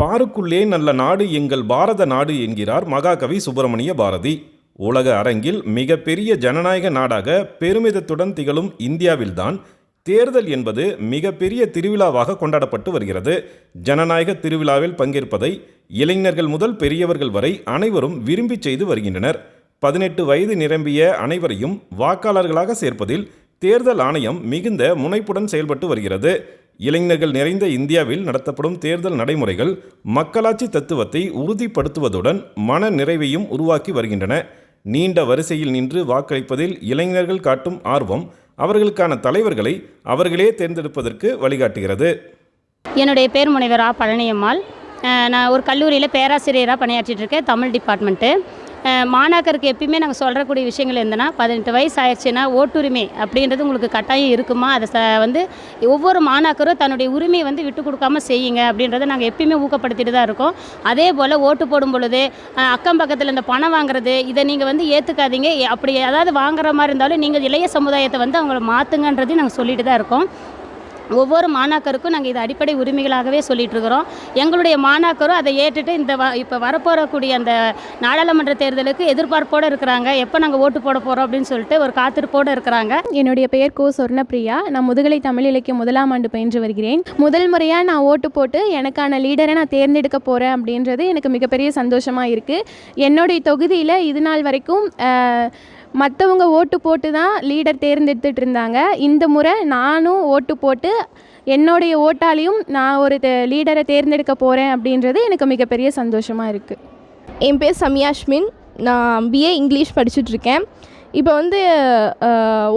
பாருக்குள்ளே நல்ல நாடு எங்கள் பாரத நாடு என்கிறார் மகாகவி சுப்பிரமணிய பாரதி. உலக அரங்கில் மிகப்பெரிய ஜனநாயக நாடாக பெருமிதத்துடன் திகழும் இந்தியாவில்தான் தேர்தல் என்பது மிகப்பெரிய திருவிழாவாக கொண்டாடப்பட்டு வருகிறது. ஜனநாயக திருவிழாவில் பங்கேற்பதை இளைஞர்கள் முதல் பெரியவர்கள் வரை அனைவரும் விரும்பி செய்து வருகின்றனர். பதினெட்டு வயது நிரம்பிய அனைவரையும் வாக்காளர்களாக சேர்ப்பதில் தேர்தல் ஆணையம் மிகுந்த முனைப்புடன் செயல்பட்டு வருகிறது. இளைஞர்கள் நிறைந்த இந்தியாவில் நடத்தப்படும் தேர்தல் நடைமுறைகள் மக்களாட்சி தத்துவத்தை உறுதிப்படுத்துவதுடன் மன நிறைவையும் உருவாக்கி வருகின்றன. நீண்ட வரிசையில் நின்று வாக்களிப்பதில் இளைஞர்கள் காட்டும் ஆர்வம் அவர்களுக்கான தலைவர்களை அவர்களே தேர்ந்தெடுப்பதற்கு வழிகாட்டுகிறது. என்னுடைய பேர் முனைவர் ஆ பழனியம்மாள். நான் ஒரு கல்லூரியில் பேராசிரியராக பணியாற்றிட்டு இருக்கேன். தமிழ் டிபார்ட்மெண்ட்டு. மாணாக்கருக்கு எப்பயுமே நாங்கள் சொல்கிறக்கூடிய விஷயங்கள் என்னன்னா பதினெட்டு வயசு ஆயிடுச்சுன்னா ஓட்டுரிமை அப்படின்றது உங்களுக்கு கட்டாயம் இருக்குமா? அதை ச வந்து ஒவ்வொரு மாணாக்கரும் தன்னுடைய உரிமையை வந்து விட்டு கொடுக்காம செய்யுங்க அப்படின்றத நாங்கள் எப்பயுமே ஊக்கப்படுத்திட்டு தான் இருக்கோம். அதே போல் ஓட்டு போடும் பொழுது அக்கம் பக்கத்தில் இந்த பணம் வாங்குறது இதை நீங்கள் வந்து ஏற்றுக்காதீங்க அப்படி ஏதாவது வாங்குற மாதிரி இருந்தாலும் நீங்கள் இளைய சமுதாயத்தை வந்து அவங்கள மாற்றுங்கன்றதையும் நாங்கள் சொல்லிட்டு தான் இருக்கோம். ஒவ்வொரு மாணாக்கருக்கும் நாங்கள் இது அடிப்படை உரிமைகளாகவே சொல்லிட்டு இருக்கிறோம் எங்களுடைய மாணாக்கரும் அதை ஏற்றுட்டு இந்த வ இப்போ வரப்போறக்கூடிய அந்த நாடாளுமன்ற தேர்தலுக்கு எதிர்பார்ப்போடு இருக்கிறாங்க. எப்போ நாங்கள் ஓட்டு போட போகிறோம் அப்படின்னு சொல்லிட்டு ஒரு காத்திருப்போடு இருக்கிறாங்க. என்னுடைய பெயர் கோ சொர்ணப்பிரியா. நான் முதுகலை தமிழ் இலக்கியம் முதலாம் ஆண்டு பயின்று வருகிறேன். முதல் முறையாக நான் ஓட்டு போட்டு எனக்கான லீடரை நான் தேர்ந்தெடுக்க போகிறேன் அப்படின்றது எனக்கு மிகப்பெரிய சந்தோஷமாக இருக்குது என்னுடைய தொகுதியில் இது நாள் வரைக்கும் மற்றவங்க ஓட்டு போட்டு தான் லீடர் தேர்ந்தெடுத்துட்டு இருந்தாங்க. இந்த முறை நானும் ஓட்டு போட்டு என்னுடைய ஓட்டாலையும் நான் ஒரு லீடரை தேர்ந்தெடுக்க போகிறேன் அப்படின்றது எனக்கு மிகப்பெரிய சந்தோஷமாக இருக்குது என் பேர் சமியாஷ்மின் நான் பிஏ இங்கிலீஷ் படிச்சுட்ருக்கேன் இப்போ வந்து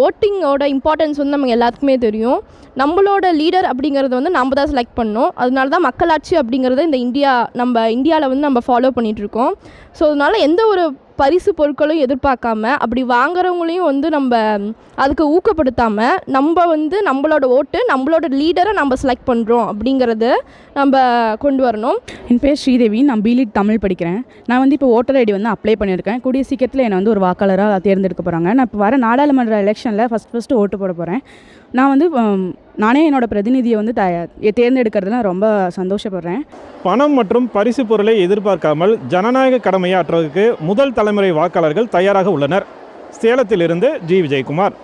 ஓட்டிங்கோட இம்பார்ட்டன்ஸ் வந்து நமக்கு எல்லாத்துக்குமே தெரியும். நம்மளோட லீடர் அப்படிங்கிறத வந்து நம்ம தான் செலக்ட் பண்ணோம் அதனால தான் மக்களாட்சி அப்படிங்கிறத இந்த இந்தியா நம்ம இந்தியாவில் வந்து நம்ம ஃபாலோ பண்ணிகிட்ருக்கோம் ஸோ அதனால எந்த ஒரு பரிசு பொருட்களும் எதிர்பார்க்காம அப்படி வாங்குறவங்களையும் வந்து நம்ம அதுக்கு ஊக்கப்படுத்தாமல் நம்ம வந்து நம்மளோட ஓட்டு நம்மளோட லீடரை நம்ம செலக்ட் பண்ணுறோம் அப்படிங்கிறத நம்ம கொண்டு வரணும். என் பேர் ஸ்ரீதேவி. நான் பிலிட் தமிழ் படிக்கிறேன். நான் வந்து இப்போ ஓட்டர் ஐடி வந்து அப்ளை பண்ணியிருக்கேன். கூடிய சீக்கிரத்தில் என்னை வந்து ஒரு வாக்காளராக தேர்ந்தெடுக்க போகிறாங்க நான் இப்போ வர நாடாளுமன்ற எலெக்ஷனில் ஃபஸ்ட் ஃபஸ்ட்டு ஓட்டு போட போகிறேன் நான் வந்து நானே என்னோட பிரதிநிதியை வந்து த தேர்ந்தெடுக்கிறதுல ரொம்ப சந்தோஷப்படுறேன். பணம் மற்றும் பரிசு பொருளை எதிர்பார்க்காமல் ஜனநாயக கடமையாற்றுவதற்கு முதல் தலைமுறை வாக்காளர்கள் தயாராக உள்ளனர். சேலத்திலிருந்து ஜி. விஜயகுமார்.